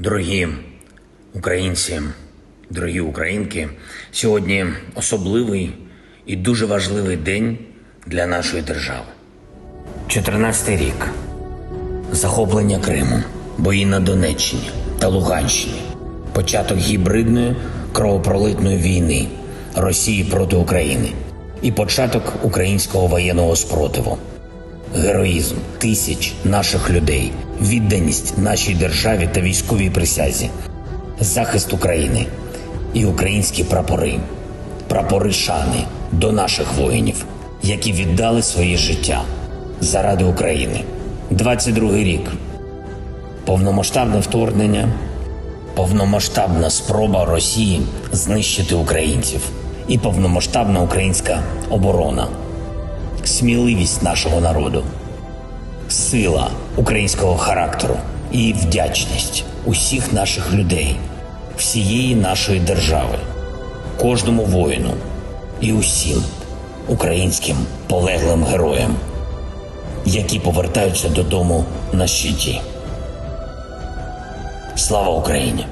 Дорогі українці, дорогі українки, сьогодні особливий і дуже важливий день для нашої держави. 14-й рік. Захоплення Криму, бої на Донеччині та Луганщині, початок гібридної кровопролитної війни Росії проти України і початок українського воєнного спротиву. Героїзм тисяч наших людей, відданість нашій державі та військовій присязі, захист України і українські прапори, прапори шани до наших воїнів, які віддали своє життя заради України. 22-й рік. Повномасштабне вторгнення, повномасштабна спроба Росії знищити українців і повномасштабна українська оборона сміливість нашого народу, сила українського характеру і вдячність усіх наших людей, всієї нашої держави, кожному воїну і усім українським полеглим героям, які повертаються додому на щиті. Слава Україні!